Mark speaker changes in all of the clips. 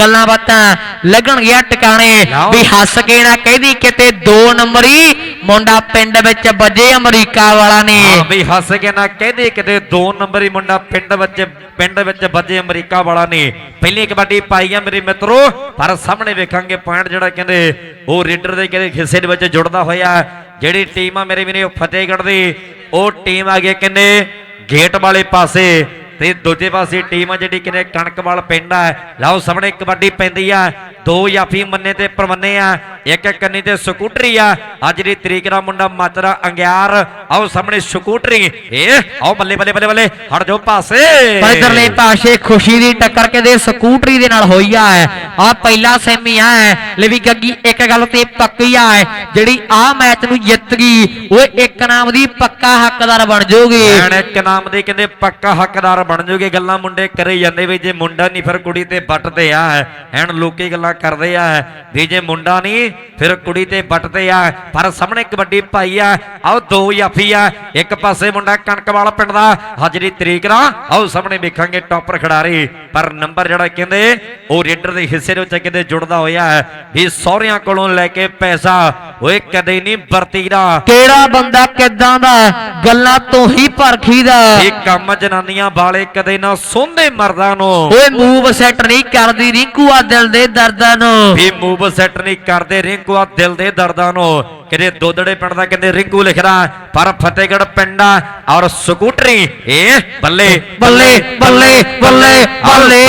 Speaker 1: ਗੱਲਾਂ ਬਾਤਾਂ ਲੱਗਣਗੀਆਂ ਟਿਕਾਣੇ। ਵੀ ਹੱਸ ਕੇ ਨਾ ਕਹਿੰਦੀ ਕਿਤੇ ਦੋ ਨੰਬਰੀ ਮੁੰਡਾ ਪਿੰਡ ਵਿੱਚ ਵੱਜੇ ਅਮਰੀਕਾ ਵਾਲਾ ਨੇ।
Speaker 2: ਵੀ ਹੱਸ ਕੇ ਨਾ ਕਹਿੰਦੇ ਕਿਤੇ ਦੋ ਨੰਬਰੀ ਮੁੰਡਾ ਪਿੰਡ ਵਿੱਚ ਪਿੰਡ ਵਿੱਚ ਵੱਜੇ ਅਮਰੀਕਾ ਵਾਲਾ ਨੇ। ਪਹਿਲੀ ਕਬੱਡੀ ਪਾਈ ਆ ਮੇਰੇ ਮਿੱਤਰੋ ਪਰ ਸਾਹਮਣੇ ਵੇਖਾਂਗੇ ਪੁਆਇੰਟ ਜਿਹੜਾ ਕਹਿੰਦੇ ਉਹ ਰੇਡਰ ਦੇ ਕਹਿੰਦੇ ਹਿੱਸੇ ਦੇ ਵਿੱਚ ਜੁੜਦਾ ਹੋਇਆ। ਜਿਹੜੀ ਟੀਮ ਆ ਮੇਰੇ ਵੀਰੇ ਫਤਿਹਗੜ੍ਹ ਦੀ ਉਹ ਟੀਮ ਆ ਗਈ ਕਹਿੰਦੇ ਗੇਟ ਵਾਲੇ ਪਾਸੇ। ਤੇ ਦੂਜੇ ਪਾਸੇ ਟੀਮ ਆ ਜਿਹੜੀ ਕਿਨੇ ਕਣਕਵਾਲ ਪਿੰਡ ਆ। ਲਓ ਸਾਹਮਣੇ ਕਬੱਡੀ ਪੈਂਦੀ ਆ। ਦੋ ਯਾਫੀ ਮੰਨੇ ਤੇ ਪਰਮੰਨੇ ਆ ਇੱਕ ਇੱਕ ਕੰਨੀ ਤੇ ਸਕੂਟਰੀ ਆ। ਅੱਜ ਦੀ ਤਰੀਕ ਦਾ ਮੁੰਡਾ ਮਾਤਰਾ ਅੰਗਿਆਰ ਆਓ ਸਾਹਮਣੇ ਸਕੂਟਰੀ। ਇਹ ਆਓ ਬੱਲੇ ਬੱਲੇ ਬੱਲੇ ਬੱਲੇ ਹਟ ਜਾਓ ਪਾਸੇ।
Speaker 1: ਇਧਰਲੇ ਪਾਸੇ ਖੁਸ਼ੀ ਦੀ ਟੱਕਰ ਕਹਿੰਦੇ ਸਕੂਟਰੀ ਦੇ ਨਾਲ ਹੋਈ ਆ ਆ ਪਹਿਲਾ ਸੈਮੀ ਆ ਲੈ ਵੀ ਗੱਗੀ ਇੱਕ ਗੱਲ ਤੇ ਪੱਕੀ ਆ ਜਿਹੜੀ ਆ ਮੈਚ ਨੂੰ ਜਿੱਤ ਗਈ ਉਹ ਇੱਕ ਨਾਮ ਦੀ ਪੱਕਾ ਹੱਕਦਾਰ ਬਣ ਜਾਊਗੀ।
Speaker 2: ਇੱਕ ਨਾਮ ਦੇ ਕਹਿੰਦੇ ਪੱਕਾ ਹੱਕਦਾਰ ਬਣ ਜੂਗੇ ਗੱਲਾਂ ਮੁੰਡੇ ਕਰੇ ਜਾਂਦੇ ਵੀ ਜੇ ਮੁੰਡਾ ਨਹੀਂ ਫਿਰ ਕੁੜੀ ਤੇ ਵੱਟਦੇ ਆ। ਐਨ ਲੋਕੀ ਗੱਲਾਂ ਕਰਦੇ ਆ। ਵੀ ਜੇ ਮੁੰਡਾ ਨਹੀਂ ਫਿਰ ਕੁੜੀ ਤੇ ਵੱਟਦੇ ਆ। ਪਰ ਸਾਹਮਣੇ ਕਬੱਡੀ ਭਾਈ ਆ। ਆਓ ਦੋ ਯਾਫੀ ਆ। ਇੱਕ ਪਾਸੇ ਮੁੰਡਾ ਕਣਕਵਾਲ ਪਿੰਡ ਦਾ। ਹਾਜ਼ਰੀ ਤਰੀਕ ਨਾ ਆਓ ਸਾਹਮਣੇ ਵੇਖਾਂਗੇ ਟੌਪਰ ਖਿਡਾਰੀ। ਪਰ ਨੰਬਰ ਜਿਹੜਾ ਕਹਿੰਦੇ ਉਹ ਰੇਡਰ ਦੇ ਹਿੱਸੇ ਦੇ ਵਿੱਚ ਕਹਿੰਦੇ ਜੁੜਦਾ ਹੋਇਆ ਹੈ। ਵੀ ਸਹੁਰਿਆਂ ਕੋਲੋਂ ਲੈ ਕੇ ਪੈਸਾ ਓਏ ਕਦੇ ਨਹੀਂ ਵਰਤੀਦਾ
Speaker 1: ਕਿਹੜਾ ਬੰਦਾ ਕਿੱਦਾਂ ਦਾ ਗੱਲਾਂ ਤੋਂ ਹੀ ਪਰਖੀਦਾ
Speaker 2: ਇਹ ਕੰਮ ਜਨਾਨੀਆਂ ਵਾਲੇ ਕਦੇ ਨਾ ਸੋਹਣੇ ਮਰਦਾਂ ਨੂੰ।
Speaker 1: ਓਏ ਮੂਵ ਸੈਟ ਨਹੀਂ ਕਰਦੀ ਰਿੰਕੂ ਆ ਦਿਲ ਦੇ ਦਰਦਾਂ ਨੂੰ।
Speaker 2: ਵੀ ਮੂਵ ਸੈੱਟ ਨਹੀਂ ਕਰਦੇ, ਰਿੰਕੂ ਆ ਦਿਲ ਦੇ ਦਰਦਾਂ ਨੂੰ। ਕਿਤੇ ਦੋਦੜੇ ਪਿੰਡ ਦਾ ਕਹਿੰਦੇ ਰਿੰਕੂ ਲਿਖਦਾ, ਪਰ ਫਤਿਹਗੜ੍ਹ ਪਿੰਡਾ ਔਰ ਸਕੂਟਰੀ ਇਹ ਬੱਲੇ
Speaker 1: ਬੱਲੇ ਬੱਲੇ ਬੱਲੇ ਬੱਲੇ।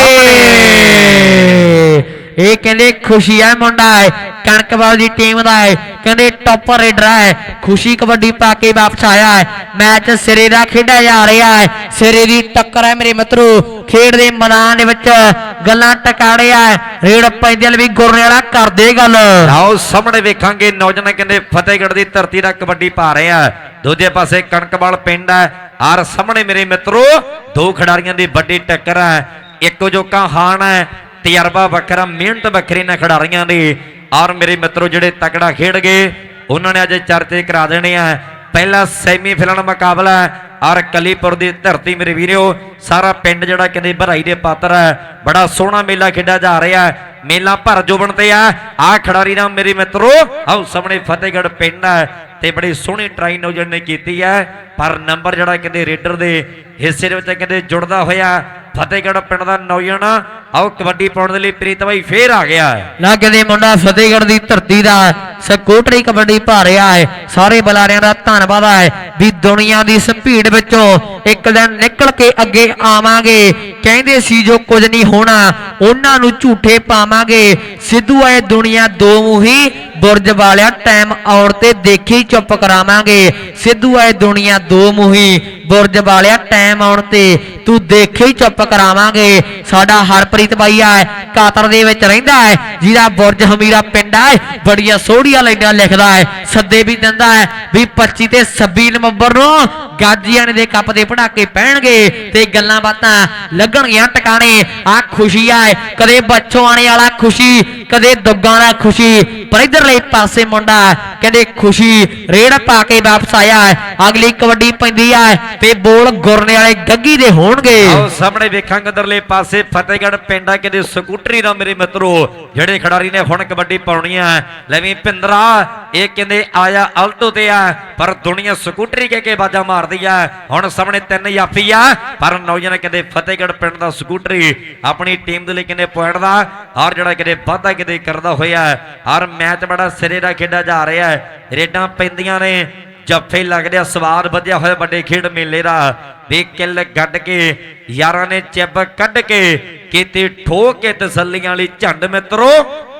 Speaker 1: ਇਹ ਕਹਿੰਦੇ ਖੁਸ਼ੀ ਹੈ ਮੁੰਡਾ ਹੈ ਕਣਕਵਾਲ ਦੀ ਟੀਮ ਦਾ ਹੈ, ਕਹਿੰਦੇ ਟੌਪਰ ਰੇਡਰ ਹੈ ਖੁਸ਼ੀ ਕਬੱਡੀ ਪਾ ਕੇ ਵਾਪਸ ਆਇਆ ਹੈ। ਮੈਚ ਸਿਰੇ ਦਾ ਖੇਡਿਆ ਜਾ ਰਿਹਾ ਹੈ। ਸਿਰੇ ਦੀ ਟੱਕਰ ਹੈ ਮੇਰੇ ਮਿੱਤਰੋ। ਖੇਡ ਦੇ ਮੈਦਾਨ ਦੇ ਵਿੱਚ ਗੱਲਾਂ ਟਕਾੜਿਆ ਹੈ। ਪੈਂਦੇ ਵੀ ਗੁਰਨੇ ਵਾਲਾ ਕਰਦੇ ਗੱਲ।
Speaker 2: ਆਓ ਸਾਹਮਣੇ ਵੇਖਾਂਗੇ ਨੌਜਵਾਨ ਕਹਿੰਦੇ ਫਤਿਹਗੜ੍ਹ ਦੀ ਧਰਤੀ ਦਾ ਕਬੱਡੀ ਪਾ ਰਹੇ ਆ। ਦੂਜੇ ਪਾਸੇ ਕਣਕਵਾਲ ਪਿੰਡ ਹੈ। ਔਰ ਸਾਹਮਣੇ ਮੇਰੇ ਮਿੱਤਰੋ, ਦੋ ਖਿਡਾਰੀਆਂ ਦੀ ਵੱਡੀ ਟੱਕਰ ਹੈ। ਇੱਕ ਜੋ ਹਾਣ ਹੈ। ਤਜਰਬਾ ਵੱਖਰਾ, ਮਿਹਨਤ ਵੱਖਰੀ ਨਾ ਖਿਡਾਰੀਆਂ ਦੀ। ਔਰ ਮੇਰੇ ਮਿੱਤਰੋ, ਜਿਹੜੇ ਤਕੜਾ ਖੇਡ ਗਏ, ਉਹਨਾਂ ਨੇ ਅੱਜ ਚਰਚੇ ਕਰਾ ਦੇਣੇ ਆ। ਪਹਿਲਾ ਸੈਮੀ ਮੁਕਾਬਲਾ ਔਰ ਕਲੀਪੁਰ ਦੀ ਧਰਤੀ ਮੇਰੇ ਵੀਰਿਓ ਸਾਰਾ ਪਿੰਡ ਜਿਹੜਾ ਕਹਿੰਦੇ ਭਰਾਈ ਦੇ ਪਾਤਰ ਹੈ, ਬੜਾ ਸੋਹਣਾ ਮੇਲਾ ਖੇਡਿਆ ਜਾ ਰਿਹਾ ਹੈ। ਮੇਲਾ ਭਰ ਜੋਬਣ ਤੇ ਆ। ਆ ਖਿਡਾਰੀ ਦਾ ਮੇਰੇ ਮਿੱਤਰੋ, ਆਓ ਸਾਹਮਣੇ ਫਤਿਹਗੜ੍ਹ ਪਿੰਡ ਹੈ, ਤੇ ਬੜੀ ਸੋਹਣੀ ਟਰਾਈ ਨੌਜਵਾਨ ਨੇ ਕੀਤੀ ਹੈ। ਪਰ ਨੰਬਰ ਜਿਹੜਾ ਕਹਿੰਦੇ ਰੇਡਰ ਦੇ ਹਿੱਸੇ ਦੇ ਵਿੱਚ ਕਹਿੰਦੇ ਜੁੜਦਾ ਹੋਇਆ ਫਤਿਹਗੜ੍ਹ ਪਿੰਡ ਦਾ ਨੌਜਵਾਨ, ਆਓ ਕਬੱਡੀ ਪਾਉਣ ਦੇ ਲਈ ਪ੍ਰੀਤ ਭਾਈ ਫੇਰ ਆ ਗਿਆ ਹੈ।
Speaker 1: ਲੱਗਦੇ ਮੁੰਡਾ ਫਤਿਹਗੜ੍ਹ ਦੀ ਧਰਤੀ ਦਾ ਸਕੂਟਰੀ ਕਬੱਡੀ ਪਾ ਰਿਹਾ ਹੈ, ਸਾਰੇ ਬੁਲਾਰਿਆਂ ਦਾ ਧੰਨਵਾਦ ਹੈ ਵੀ ਦੁਨੀਆ ਦੀ ਸਪੀਡ ਵਿੱਚੋਂ ਇੱਕ ਦਿਨ ਨਿਕਲ ਕੇ ਅੱਗੇ ਆਵਾਂਗੇ। ਕਹਿੰਦੇ ਸੀ ਜੋ ਕੁਝ ਨਹੀਂ ਹੋਣਾ, ਉਹਨਾਂ ਨੂੰ ਝੂਠੇ ਪਾਵਾਂਗੇ। ਸਿੱਧੂ ਆਏ ਦੁਨੀਆ ਦੋ ਮੂਹੀ ਬੁਰਜ ਵਾਲਿਆ ਟਾਈਮ ਆਉਣ ਤੇ ਦੇਖੀ ਚੁੱਪ ਕਰਾਵਾਂਗੇ। ਸਿੱਧੂ ਆਏ ਦੁਨੀਆ দোমুহি ਬੁਰਜ ਵਾਲਿਆ ਟਾਈਮ ਆਉਣ ਤੇ ਤੂੰ ਦੇਖੇ ਹੀ ਚੁੱਪ ਕਰਾਵਾਂਗੇ। ਸਾਡਾ ਹਰਪ੍ਰੀਤ ਬਾਈ ਆ ਕਾਤਰ ਦੇ ਵਿੱਚ ਰਹਿੰਦਾ ਹੈ, ਜਿਹਦਾ ਬੁਰਜ ਹਮੀਰਾ ਪਿੰਡ ਹੈ, ਬੜੀਆਂ ਸੋਹਣੀਆਂ ਲਾਈਨਾਂ ਲਿਖਦਾ ਹੈ, ਸੱਦੇ ਵੀ ਦਿੰਦਾ ਹੈ, ਵੀ 25 ਤੇ 26 ਨਵੰਬਰ ਨੂੰ ਗਾਜੀਆਂ ਦੇ ਕੱਪ ਦੇ ਪੜਾਕੇ ਪੈਣਗੇ ਤੇ ਗੱਲਾਂ ਬਾਤਾਂ ਲੱਗਣਗੀਆਂ ਟਿਕਾਣੇ। ਆ ਖੁਸ਼ੀ ਆ ਕਦੇ ਬੱਚੋਂ ਆਣੇ ਵਾਲਾ ਖੁਸ਼ੀ, ਕਦੇ ਦੁੱਗਾਂ ਦਾ ਖੁਸ਼ੀ, ਪਰ ਇਧਰਲੇ ਪਾਸੇ ਮੁੰਡਾ ਕਹਿੰਦੇ ਖੁਸ਼ੀ ਰੇੜ ਪਾ ਕੇ ਵਾਪਸ ਆਇਆ ਅਗਲੀ ਕਬੱਡੀ ਪੈਂਦੀ ਆ ਤੇ ਬੋਲ ਗੁਰਨੇ ਵਾਲੇ ਗੱਗੀ ਦੇ ਹੋਣਗੇ।
Speaker 2: ਆਓ ਸਾਹਮਣੇ ਵੇਖਾਂਗੇ ਅੰਦਰਲੇ ਪਾਸੇ ਫਤਿਹਗੜ੍ਹ ਪਿੰਡਾ ਕਹਿੰਦੇ ਸਕੂਟਰੀ ਦਾ ਮੇਰੇ ਮਿੱਤਰੋ, ਜਿਹੜੇ ਖਿਡਾਰੀ ਨੇ ਹੁਣ ਕਬੱਡੀ ਪਾਉਣੀ ਆ ਲੈ ਭਿੰਦਰਾ ਇਹ ਕਹਿੰਦੇ ਆਇਆ ਅਲਟੋ ਤੇ ਆ, ਪਰ ਦੁਨੀਆ ਸਕੂਟਰੀ ਕਹਿ ਕੇ ਬਾਜਾ ਮਾਰਦੀ ਆ। ਹੁਣ ਸਾਹਮਣੇ ਤਿੰਨ ਯਾਫੀ ਆ, ਪਰ ਨੌਜਵਾਨ ਕਹਿੰਦੇ ਫਤਿਹਗੜ੍ਹ ਪਿੰਡ ਦਾ ਸਕੂਟਰੀ ਆਪਣੀ ਟੀਮ ਦੇ ਲਈ ਕਹਿੰਦੇ ਪੁਆਇੰਟ ਦਾ, ਔਰ ਜਿਹੜਾ ਕਹਿੰਦੇ ਵਾਧਾ ਕਿਤੇ ਕਰਦਾ ਹੋਇਆ, ਔਰ ਮੈਚ ਬੜਾ ਸਿਰੇ ਦਾ ਖੇਡਿਆ ਜਾ ਰਿਹਾ ਰੇਡਾਂ ਪੈਂਦੀਆਂ ਨੇ ਜੱਫੇ ਲੱਗਦੇ ਆ, ਸਵਾਦ ਵਧਿਆ ਹੋਇਆ ਵੱਡੇ ਖੇਡ ਮੇਲੇ ਦਾ। ਵੀ ਕਿੱਲ ਗੱਡ ਕੇ, ਯਾਰਾਂ ਨੇ ਚਿੱਬ ਕੱਢ ਕੇ ਕੀਤੀ ਠੋਕ ਕੇ ਤਸੱਲੀਆਂ ਵਾਲੀ ਝੰਡ ਮਿੱਤਰੋ।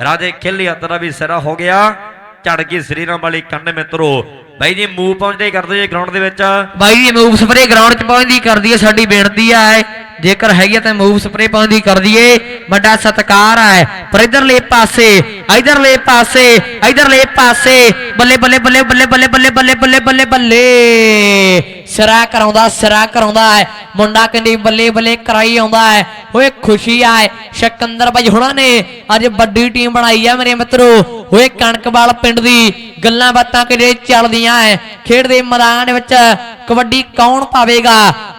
Speaker 2: ਰਾਜੇ ਖਿੱਲੀ ਦਾ ਵੀ ਸਿਰਾ ਹੋ ਗਿਆ। ਝੜ ਗਈ ਸਰੀਰਾਂ ਵਾਲੀ ਕੰਨ ਮਿੱਤਰੋ। ਬਾਈ ਜੀ ਮੂਵ ਪਹੁੰਚਦੇ ਕਰਦੇ ਜੇ ਗਰਾਊਂਡ ਦੇ ਵਿੱਚ।
Speaker 1: ਬਾਈ ਜੀ ਮੂਵ ਸਪਰੇ ਗਰਾਊਂਡ 'ਚ ਪਹੁੰਚਦੀ, ਕਰਦੀ ਹੈ, ਸਾਡੀ ਬੇਨਤੀ ਹੈ। ਜੇਕਰ ਹੈਗੀ ਆ ਤਾਂ ਮੂਵ ਸਪਰੇ ਪਾਉਂਦੀ ਕਰ ਦਈਏ। ਵੱਡਾ ਸਤਕਾਰ ਹੈ। ਪਰ ਇਧਰਲੇ ਪਾਸੇ ਇਧਰਲੇ ਪਾਸੇ ਇਧਰਲੇ ਪਾਸੇ। ਬੱਲੇ ਬੱਲੇ ਬੱਲੇ ਬੱਲੇ ਬੱਲੇ ਬੱਲੇ ਬੱਲੇ ਬੱਲੇ ਬੱਲੇ ਬੱਲੇ। ਸਿਰਾ ਕਰਾਉਂਦਾ ਸਿਰਾ ਕਰਾਉਂਦਾ ਹੈ। ਮੁੰਡਾ ਕਹਿੰਦੀ ਬੱਲੇ ਬੱਲੇ ਕਰਾਈ ਆਉਂਦਾ ਹੈ। ਓਏ ਖੁਸ਼ੀ ਆ ਸਿਕੰਦਰ ਬਾਈ ਹੁਣਾਂ ਨੇ ਅੱਜ ਵੱਡੀ ਟੀਮ ਬਣਾਈ ਹੈ ਮੇਰੇ ਮਿੱਤਰੋ। ਓਏ ਕਣਕਵਾਲ ਪਿੰਡ ਦੀ ਗੱਲਾਂ ਬਾਤਾਂ ਕਿਹੜੇ ਚੱਲਦੀਆਂ ਐ। ਖੇਡ ਦੇ ਮੈਦਾਨ ਵਿੱਚ ਕਬੱਡੀ ਕੌਣ ਪਾਵੇਗਾ?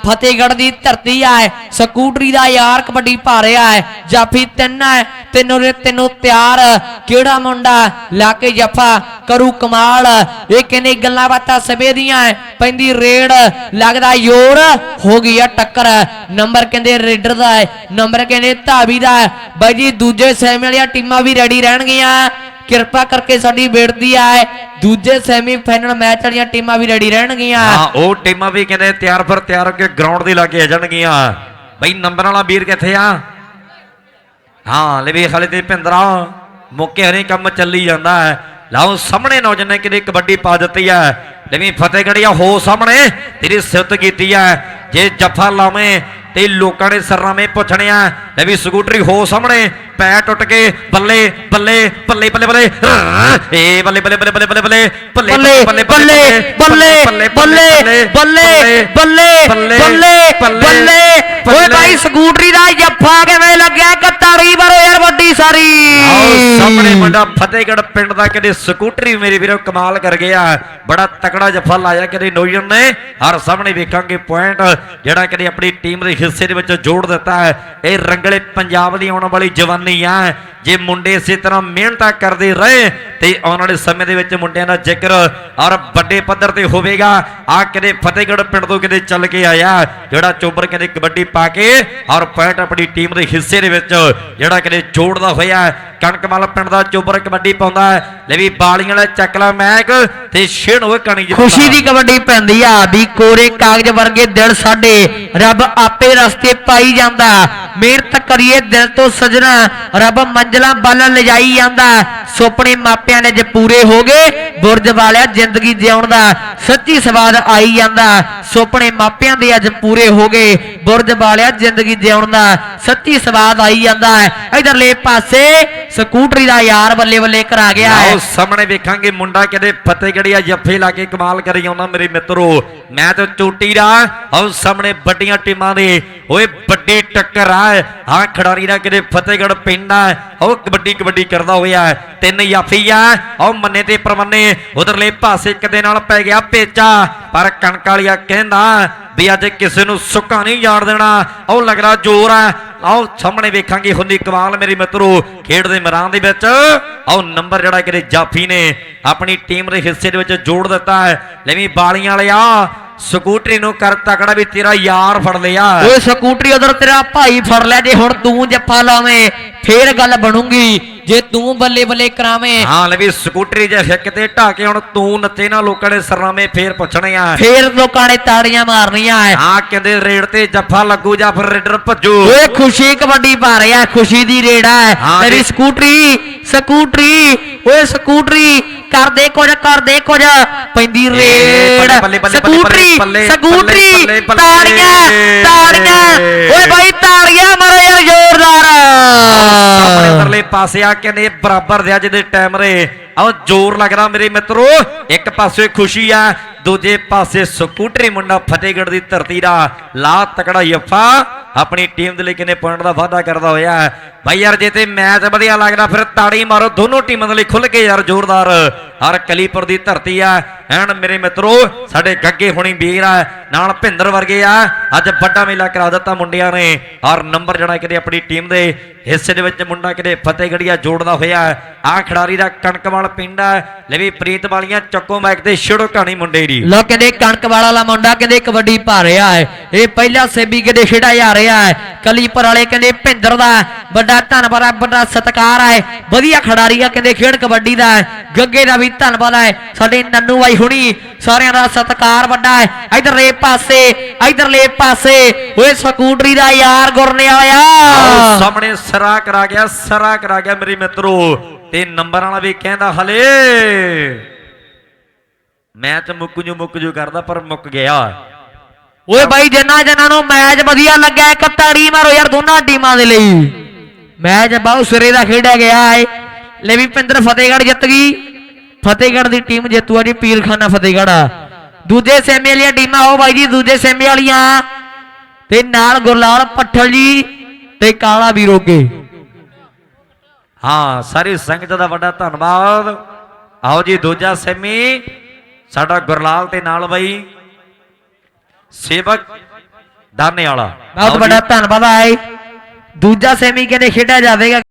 Speaker 1: ਫਤਿਹਗੜ੍ਹ ਦੀ ਧਰਤੀ ਐ, ਸਕੂਟਰੀ ਦਾ ਯਾਰ ਕਬੱਡੀ ਪਾ ਰਿਹਾ ਐ, ਜਾਫੀ ਤਿੰਨ ਐ, ਤਿੰਨੋਂ ਦੇ ਤਿੰਨੋਂ ਤਿਆਰ। ਕਿਹੜਾ ਮੁੰਡਾ? ਲਾ ਕੇ ਜੱਫਾ, ਕਰੂ ਕਮਾਲ। ਇਹ ਕਹਿੰਦੇ ਗੱਲਾਂ ਬਾਤਾਂ ਸਵੇ ਦੀਆਂ ਐ, ਪੈਂਦੀ ਰੇੜ ਲੱਗਦਾ ਯੋਰ, ਹੋ ਗਈ ਆ ਟੱਕਰ। ਨੰਬਰ ਕਹਿੰਦੇ ਰੇਡਰ ਦਾ ਹੈ ਨੰਬਰ ਕਹਿੰਦੇ ਧਾਵੀ ਦਾ ਬਾਈ ਜੀ, ਦੂਜੇ ਸੈਮੀ ਵਾਲੀਆਂ ਟੀਮਾਂ ਵੀ ਰੈਡੀ ਰਹਿਣਗੀਆਂ। ਕਿਰਪਾ ਕਰਕੇ ਸਾਡੀ ਬੇਨਤੀ ਹੈ ਦੂਜੇ ਸੈਮੀ ਮੈਚ ਵਾਲੀਆਂ ਟੀਮਾਂ ਵੀ ਰੈਡੀ ਰਹਿਣਗੀਆਂ।
Speaker 2: ਹਾਂ, ਉਹ ਟੀਮਾਂ ਵੀ ਕਹਿੰਦੇ ਤਿਆਰ ਫਿਰ ਤਿਆਰ ਹੋ ਕੇ ਗਰਾਊਂਡ ਦੇ ਲਾਗੇ ਆ ਜਾਣਗੀਆਂ। ਬਈ ਨੰਬਰ ਵਾਲਾ ਵੀਰ ਕਿੱਥੇ ਆ? ਹਾਂ, ਲੈ ਵੀ ਹਾਲੇ ਤੇ ਭਿੰਦਰਾ, ਮੁੱਕੇ ਹਰੇ ਕੰਮ ਚੱਲੀ ਜਾਂਦਾ ਹੈ। ਲਾਓ, ਸਾਹਮਣੇ ਨੌਜਵਾਨ ਕਿਤੇ ਕਬੱਡੀ ਪਾ ਦਿੱਤੀ ਹੈ। ਲੈ ਵੀ ਫਤਿਹਗੜੀਆ ਹੋ ਸਾਹਮਣੇ, ਤੇਰੀ ਸਿਫਤ ਕੀਤੀ ਹੈ। ਜੇ ਜੱਫਾ ਲਾਵੇਂ ਤੇ ਲੋਕਾਂ ਨੇ ਸਰਨਾਮੇ ਪੁੱਛਣੇ ਆ ਲੈ ਵੀ ਸਕੂਟਰੀ ਹੋ ਸਾਹਮਣੇ ਪੈ ਟੁੱਟ ਕੇ ਬੱਲੇ ਬੱਲੇ ਬੱਲੇ ਬੱਲੇ ਬੱਲੇ ਏ ਬੱਲੇ ਬੱਲੇ ਬੱਲੇ ਬੱਲੇ ਬੱਲੇ ਬੱਲੇ
Speaker 1: ਬੱਲੇ ਬੱਲੇ ਬੱਲੇ ਬੱਲੇ ਬੱਲੇ ਬੱਲੇ ਬੱਲੇ ਬੱਲੇ ਓਏ ਭਾਈ ਸਕੂਟਰੀ ਦਾ ਜੱਫਾ ਕਿਵੇਂ ਲੱਗਿਆ ਕਤਾਰੀ ਬਾਰੋ ਯਾਰ ਵੱਡੀ ਸਾਰੀ
Speaker 2: ਆਓ ਸਾਹਮਣੇ ਮੁੰਡਾ ਫਤਿਹਗੜ੍ਹ ਪਿੰਡ ਦਾ ਕਿਤੇ ਸਕੂਟਰੀ ਮੇਰੇ ਵੀਰੋ ਕਮਾਲ ਕਰ ਗਿਆ। ਬੜਾ ਤਕੜਾ ਜੱਫਾ ਲਾਇਆ ਕਿਤੇ ਨੋਇਰ ਨੇ। ਹਰ ਸਾਹਮਣੇ ਵੇਖਾਂਗੇ ਪੁਆਇੰਟ ਜਿਹੜਾ ਕਿਤੇ ਆਪਣੀ ਟੀਮ ਦੇ ਹਿੱਸੇ ਦੇ ਵਿੱਚ ਜੋੜ ਦਿੱਤਾ ਹੈ। ਇਹ ਰੰਗਲੇ ਪੰਜਾਬ ਦੀ ਆਉਣ ਵਾਲੀ ਜਵਾਨੀ ਆ। ਜੇ ਮੁੰਡੇ ਇਸੇ ਤਰ੍ਹਾਂ ਮਿਹਨਤਾਂ ਕਰਦੇ ਰਹੇ, ਤੇ ਆਉਣ ਵਾਲੇ ਸਮੇਂ ਦੇ ਵਿੱਚ ਮੁੰਡਿਆਂ ਦਾ ਜ਼ਿਕਰ ਔਰ ਵੱਡੇ ਪੱਧਰ ਤੇ ਹੋਵੇਗਾ। ਆ ਕਿਤੇ ਫਤਿਹਗੜ੍ਹ ਪਿੰਡ ਤੋਂ ਕਿਤੇ ਚੱਲ ਕੇ ਆਇਆ। ਜਿਹੜਾ ਚੋਬਰ ਕਹਿੰਦੇ ਕਬੱਡੀ ਪਾ ਕੇ ਔਰ ਪੁਆਇੰਟ ਆਪਣੀ ਟੀਮ ਦੇ ਹਿੱਸੇ ਦੇ ਵਿੱਚ ਜਿਹੜਾ ਕਿਤੇ ਜੋੜਦਾ ਹੋਇਆ। ਕਣਕਮਲ ਪਿੰਡ ਦਾ ਚੋਬਰ ਕਬੱਡੀ ਪਾਉਂਦਾ ਹੈ। ਲੈ ਵੀ ਬਾਲੀਆਂ ਵਾਲਾ ਚੱਕਲਾ ਮੈਕ ਤੇ ਛੇੜ ਹੋਏ ਕਣੀ ਜਿੱਤਦਾ।
Speaker 1: ਖੁਸ਼ੀ ਦੀ ਕਬੱਡੀ ਪੈਂਦੀ ਆ ਵੀ ਕੋਰੇ ਕਾਗਜ਼ ਵਰਗੇ ਦਿਲ ਸਾਡੇ ਰੱਬ ਆਪੇ ਰਸਤੇ ਪਾਈ ਜਾਂਦਾ ਮਿਹਨਤ ਕਰੀਏ ਦਿਲ ਤੋਂ ਸਜਣਾ ਰੱਬ ਮੰਜ਼ਲਾਂ ਵੱਲ ਲਿਜਾਈ ਜਾਂਦਾ ਸੁਪਨੇ ਮਾਪਿਆਂ ਨੇ ਜੇ ਪੂਰੇ ਹੋ ਗਏ ਬੁਰਜ ਵਾਲਿਆ ਜ਼ਿੰਦਗੀ ਜਿਉਣ ਦਾ ਸੱਚੀ ਸਵਾਦ ਆਈ ਜਾਂਦਾ ਸੁਪਨੇ ਮਾਪਿਆਂ ਦੇ ਅੱਜ ਪੂਰੇ ਹੋ ਗਏ ਬੁਰਜ ਵਾਲਿਆ ਜ਼ਿੰਦਗੀ ਜਿਉਣ ਦਾ ਸੱਚੀ ਸਵਾਦ ਆਈ ਜਾਂਦਾ ਹੈ। ਇਧਰਲੇ ਪਾਸੇ ਸਕੂਟਰੀ ਦਾ ਯਾਰ ਬੱਲੇ ਬੱਲੇ ਕਰਾ ਗਿਆ ਹੈ।
Speaker 2: ਆਓ ਸਾਹਮਣੇ ਵੇਖਾਂਗੇ ਮੁੰਡਾ ਕਿਤੇ ਫਤਿਹਗੜੀਆ ਜੱਫੇ ਲਾ ਕੇ ਕਮਾਲ ਕਰੀ ਆਉਂਦਾ ਮੇਰੇ ਮਿੱਤਰੋ। ਮੈਂ ਤੇ ਚੋਟੀ ਦਾ, ਆਓ ਸਾਹਮਣੇ ਵੱਡੀਆਂ ਟੀਮਾਂ ਦੇ। ਓਏ ਵੱਡੀ ਟੱਕਰ ਆ। ਹਾਂ, ਖਿਡਾਰੀ ਦਾ ਕਿਤੇ ਫਤਿਹਗੜ ਪਿੰਡ ਆ। ਉਹ ਕਬੱਡੀ ਕਬੱਡੀ ਕਰਦਾ ਹੋਇਆ ਤਿੰਨ ਯਾਫ਼ੀ ਆ। ਉਹ ਮੰਨੇ ਤੇ ਪਰਮੰਨੇ ਉਧਰਲੇ ਪਾਸੇ ਇੱਕ ਦੇ ਨਾਲ ਪੈ ਗਿਆ ਪੇਚਾ। ਪਰ ਕਣਕ ਵਾਲੀਆ ਕਹਿੰਦਾ ਵੀ ਅੱਜ ਕਿਸੇ ਨੂੰ ਸੁੱਕਾ ਨਹੀਂ ਜਾਣ ਦੇਣਾ। ਉਹ ਲੱਗਦਾ ਜ਼ੋਰ ਆ। ਆਓ ਸਾਹਮਣੇ ਵੇਖਾਂਗੇ ਹੁੰਦੀ ਕਮਾਲ ਮੇਰੇ ਮਿੱਤਰੋ, ਖੇਡ ਦੇ ਮੈਦਾਨ ਦੇ ਵਿੱਚ। ਆਓ ਨੰਬਰ ਜਿਹੜਾ ਕਿਤੇ ਜਾਫੀ ਨੇ ਆਪਣੀ ਟੀਮ ਦੇ ਹਿੱਸੇ ਦੇ ਵਿੱਚ ਜੋੜ ਦਿੱਤਾ ਹੈ। ਲੈਵੀਂ ਬਾਲੀਆਂ ਵਾਲਿਆ ਸਕੂਟਰੀ ਨੂੰ ਕਰ ਤਕੜਾ ਵੀ ਤੇਰਾ ਯਾਰ ਫੜ ਲਿਆ।
Speaker 1: ਓਏ ਸਕੂਟਰੀ ਉਧਰ ਤੇਰਾ ਭਾਈ ਫੜ ਲਿਆ, ਜੇ ਹੁਣ ਤੂੰ ਜੱਫਾ ਲਾਵੇਂ, ਫੇਰ ਗੱਲ ਬਣੂਗੀ। ਜੇ ਤੂੰ ਬੱਲੇ ਬੱਲੇ ਕਰਾਵੇਂ।
Speaker 2: ਹਾਂ ਲੈ ਵੀ ਸਕੂਟਰੀ ਜੇ ਹਿੱਕ ਤੇ ਢਾ ਕੇ ਹੁਣ ਤੂੰ ਨੱਚੇ ਨਾ ਲੋਕਾਂ ਦੇ ਸਰਨਾਮੇ ਫੇਰ ਪੁੱਛਣੇ ਆ।
Speaker 1: ਫੇਰ ਲੋਕਾਂ ਨੇ ਤਾੜੀਆਂ ਮਾਰਨੀਆਂ ਐ।
Speaker 2: ਹਾਂ ਕਹਿੰਦੇ ਰੇਡ ਤੇ ਜੱਫਾ ਲੱਗੂ ਜਾਂ ਫਿਰ ਰੇਡਰ ਭੱਜੂ।
Speaker 1: ਓਏ ਖੁਸ਼ੀ ਕਬੱਡੀ ਪਾ ਰਿਹਾ ਖੁਸ਼ੀ ਦੀ ਰੇੜਾ ਹੈ ਤੇਰੀ। ਸਕੂਟਰੀ ਸਕੂਟਰੀ ਓਏ ਸਕੂਟਰੀ ਕਰਦੇ ਕੁਝ ਕਰਦੇ ਕੁਝ ਪੈਂਦੀ
Speaker 2: ਬੱਲੇ,
Speaker 1: ਸਕੂਟਰੀ ਸਕੂਟਰੀ ਤਾੜੀਆਂ ਤਾੜੀਆਂ। ਓਏ ਬਾਈ ਤਾੜੀਆਂ ਮਾਰੋ ਯਾਰ
Speaker 2: ਆਪਣੇ
Speaker 1: ਜ਼ੋਰਦਾਰ
Speaker 2: ਪਾਸੇ ਆ ਕਹਿੰਦੇ ਬਰਾਬਰ ਦੇ ਅੱਜ ਦੇ ਟਾਈਮ ਰੇ। ਆਹ ਜ਼ੋਰ ਲੱਗਦਾ ਮੇਰੇ ਮਿੱਤਰੋ। ਇੱਕ ਪਾਸੇ ਖੁਸ਼ੀ ਆ, ਦੂਜੇ ਪਾਸੇ ਸਕੂਟਰੀ ਮੁੰਡਾ ਫਤਿਹਗੜ੍ਹ ਦੀ ਧਰਤੀ ਦਾ ਲਾ ਤਕੜਾ ਯੱਫਾ ਆਪਣੀ ਟੀਮ ਦੇ ਲਈ ਕਿੰਨੇ ਪੁਆਇੰਟ ਦਾ ਵਾਅਦਾ ਕਰਦਾ ਹੋਇਆ। ਭਾਈ ਯਾਰ, ਜੇ ਤੇ ਮੈਚ ਵਧੀਆ ਲੱਗਦਾ, ਫਿਰ ਤਾੜੀ ਮਾਰੋ। ਦੋਨੋਂ ਟੀਮਾਂ ਦੇ ਲਈ ਖੁੱਲ ਕੇ ਯਾਰ, ਜ਼ੋਰਦਾਰ। ਹਰ ਕਲੀਪੁਰ ਦੀ ਧਰਤੀ ਆ। ਐਨ ਮੇਰੇ ਮਿੱਤਰੋ, ਸਾਡੇ ਗੱਗੇ ਹੁਣੀ ਵੀਰ ਆ, ਨਾਲ ਭਿੰਦਰ ਵਰਗੇ ਆ। ਅੱਜ ਵੱਡਾ ਮੇਲਾ ਕਰਾ ਦਿੱਤਾ ਮੁੰਡਿਆਂ ਨੇ। ਔਰ ਨੰਬਰ ਜਿਹੜਾ ਕਿਤੇ ਆਪਣੀ ਟੀਮ ਦੇ ਹਿੱਸੇ ਦੇ ਵਿੱਚ ਮੁੰਡਾ ਕਿਤੇ ਫਤਿਹਗੜੀਆ ਜੋੜਦਾ ਹੋਇਆ। ਆ ਖਿਡਾਰੀ ਦਾ ਕਣਕਵਾਲ ਪਿੰਡ ਆ। ਲੈ ਵੀ ਪ੍ਰੀਤ ਵਾਲੀਆਂ ਚੱਕੋ ਮੈਕ ਤੇ ਛਿੜੋ ਕਹਾਣੀ ਮੁੰਡੇ ਦੀ।
Speaker 1: ਲੋ ਕਹਿੰਦੇ ਕਣਕ ਵਾਲਾ ਮੁੰਡਾ ਕਹਿੰਦੇ ਕਬੱਡੀ ਪਾ ਰਿਹਾ ਹੈ। ਇਹ ਪਹਿਲਾ ਸੇਬੀ ਕਹਿੰਦੇ ਖੇਡਾ ਜਾ ਰਿਹਾ ਹੈ। ਕਲੀਪਰ ਵਾਲੇ ਕਹਿੰਦੇ ਭਿੰਦਰ ਦਾ ਵੱਡਾ ਧੰਨਵਾਦ ਹੈ ਵੱਡਾ ਸਤਿਕਾਰ ਹੈ ਵਧੀਆ ਖਿਡਾਰੀ ਆ, ਕਹਿੰਦੇ ਖੇਡ ਕਬੱਡੀ ਦਾ ਗੱਗੇ ਦਾ ਵੀ ਧੰਨਵਾਦ ਹੈ। ਸਾਡੇ ਨੰਨੂ ਬਾਈ ਹੁਣੀ ਸਾਰਿਆਂ ਦਾ ਸਤਿਕਾਰ ਵੱਡਾ ਹੈ। ਇਧਰਲੇ ਪਾਸੇ ਇਧਰਲੇ ਪਾਸੇ। ਓਏ ਸਕੂਟਰੀ ਦਾ ਯਾਰ ਗੁਰਨੇ ਵਾਲਿਆ
Speaker 2: ਸਾਹਮਣੇ ਸਰਾ ਕਰਾ ਗਿਆ ਸਰਾ ਕਰਾ ਗਿਆ ਮੇਰੇ ਮਿੱਤਰੋ। ਤੇ ਨੰਬਰ ਵਾਲਾ ਵੀ ਕਹਿੰਦਾ ਹਲੇ। ਮੈਚ ਮੁੱਕ ਜੂ ਮੁੱਕ ਜੂ ਕਰਦਾ ਪਰ ਮੁੱਕ ਗਿਆ।
Speaker 1: ਓਏ ਬਾਈ ਜਿੰਨਾ ਜਿੰਨਾ ਨੂੰ ਮੈਚ ਵਧੀਆ ਲੱਗਾ ਇੱਕ ਤਾੜੀ ਮਾਰੋ ਯਾਰ ਦੋਨਾਂ ਟੀਮਾਂ ਦੇ ਲਈ। ਮੈਚ ਬਹੁਤ ਸਿਰੇ ਦਾ ਖੇਡਿਆ ਗਿਆ ਹੈ ਲੈ ਵੀ ਪਿੰਦਰ ਫਤਿਹਗੜ੍ਹ ਜਿੱਤ ਗਈ। ਫਤਿਹਗੜ੍ਹ ਦੀ ਟੀਮ ਜੇਤੂ ਆ ਜੀ ਪੀਰਖਾਨਾ ਫਤਿਹਗੜ੍ਹ ਦੂਜੇ ਸੈਮੀ ਵਾਲੀਆਂ ਟੀਮਾਂ ਉਹ ਬਾਈ ਜੀ ਦੂਜੇ ਸੈਮੀ ਵਾਲੀਆਂ। ਤੇ ਨਾਲ ਗੁਰਲਾਲ ਪੱਠਲ ਜੀ ਤੇ ਕਾਲਾ ਵੀਰੋਗੇ
Speaker 2: ਹਾਂ ਸਾਰੀ ਸੰਗਤ ਦਾ ਵੱਡਾ ਧੰਨਵਾਦ। ਆਓ ਜੀ ਦੂਜਾ ਸੈਮੀ। ਸਾਡਾ ਗੁਰਲਾਲ ਤੇ ਨਾਲ ਬਈ ਸੇਵਕ ਦਾਨੇ ਵਾਲਾ
Speaker 1: ਬਹੁਤ। ਵੱਡਾ ਧੰਨਵਾਦ ਹੈ ਦੂਜਾ ਸੈਮੀ ਕਹਿੰਦੇ ਖੇਡਿਆ ਜਾਵੇਗਾ।